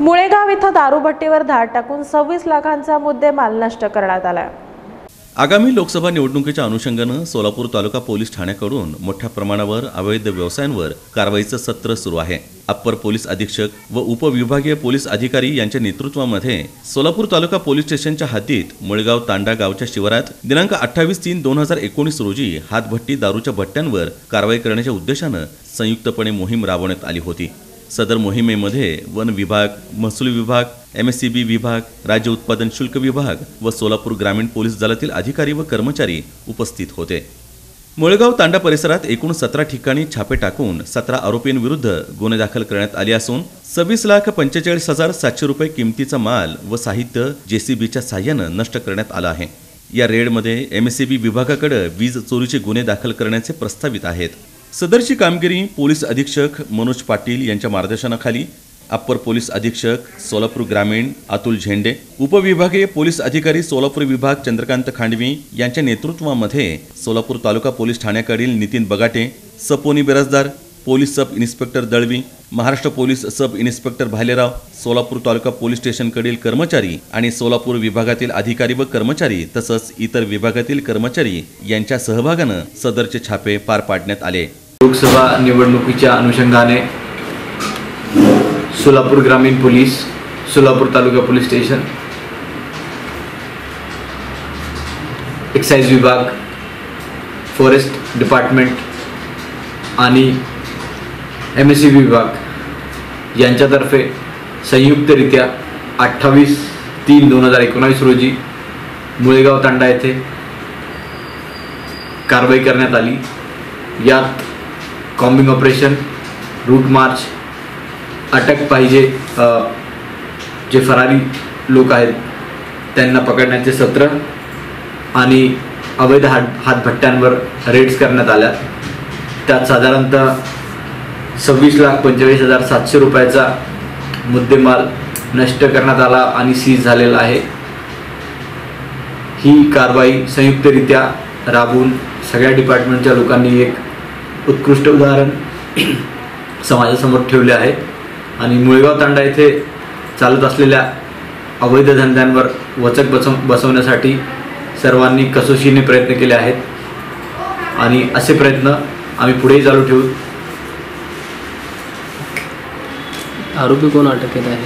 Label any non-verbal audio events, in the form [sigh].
मुळेगाव इथं दारूभट्टीवर धाड टाकून सव्वीस लाखांचा मुद्देमाल नष्ट करण्यात आला आगामी लोकसभा निवडणुकीच्या अनुषंगानं सोलापूर तालुका पोलीस ठाण्याकडून मोठ्या प्रमाणावर अवैध व्यवसायांवर कारवाईचं सत्र सुरू आहे. अप्पर पोलीस अधीक्षक व उपविभागीय पोलीस अधिकारी यांच्या नेतृत्वामध्ये सोलापूर तालुका पोलीस स्टेशनच्या हद्दीत मुळगाव तांडा गावच्या शिवारात दिनांक अठ्ठावीस तीन दोन हजार एकोणीस रोजी हातभट्टी दारूच्या भट्ट्यांवर कारवाई करण्याच्या उद्देशानं संयुक्तपणे मोहीम राबवण्यात आली होती. सदर मोहिमेमध्ये वन विभाग महसूल विभाग एम एस सी बी विभाग राज्य उत्पादन शुल्क विभाग व सोलापूर ग्रामीण पोलीस दलातील अधिकारी व कर्मचारी उपस्थित होते. मुळगाव तांडा परिसरात एकूण सतरा ठिकाणी छापे टाकून सतरा आरोपींविरुद्ध गुन्हे दाखल करण्यात आले असून सव्वीस लाख पंचेचाळीस हजार सातशे रुपये किमतीचा माल व साहित्य जेसीबीच्या साह्यानं नष्ट करण्यात आलं आहे. या रेडमध्ये एमएससीबी विभागाकडे वीज चोरीचे गुन्हे दाखल करण्याचे प्रस्तावित आहेत. सदरची कामगिरी पोलीस अधीक्षक मनोज पाटील यांच्या मार्गदर्शनाखाली. अप्पर पोलीस अधीक्षक सोलापूर ग्रामीण अतुल झेंडे उपविभागीय पोलीस अधिकारी सोलापूर विभाग चंद्रकांत खांडवी यांच्या नेतृत्वामध्ये सोलापूर तालुका पोलीस ठाण्याकडील Nitin Bagate सपोनी Biradar police sub inspector Dalvi Maharashtra police sub inspector Bhalerao Solapur taluka police स्टेशनकडील कर्मचारी आणि सोलापूर विभागातील अधिकारी व कर्मचारी तसंच इतर विभागातील कर्मचारी यांच्या सहभागानं सदरचे छापे पार पाडण्यात आले. लोकसभा निवडणुकीच्या अनुषंगाने सोलापूर ग्रामीण police Solapur taluka police station excise विभाग फॉरेस्ट डिपार्टमेंट आणि एम एस सी विभाग यांच्यातर्फे संयुक्तरित्या अठ्ठावीस तीन दोन हजार एकोणावीस रोजी मुळेगाव तांडा येथे कारवाई करण्यात आली. यात कॉम्बिंग ऑपरेशन रूट मार्च अटक पाहिजे जे फरारी लोक आहेत त्यांना पकडण्याचे सत्र आणि अवैध हात हातभट्ट्यांवर रेड्स करण्यात आल्या. त्यात साधारणतः सव्वीस लाख पंचेचाळीस हजार सातशे रुपयाचा मुद्देमाल नष्ट करण्यात आला आणि सीज झालेला आहे. ही कारवाई संयुक्तरित्या राबवून सगळ्या डिपार्टमेंटच्या लोकांनी एक उत्कृष्ट उदाहरण [clears throat] समाजासमोर ठेवले आहे. आणि मुळगाव तांडा येथे चालत असलेल्या अवैध धंद्यांवर वचक बसव बसवण्यासाठी सर्वांनी कसोशीने प्रयत्न केले आहेत. आणि असे प्रयत्न आम्ही पुढेही चालू ठेवू. आरोपी कोण अटक केला आहे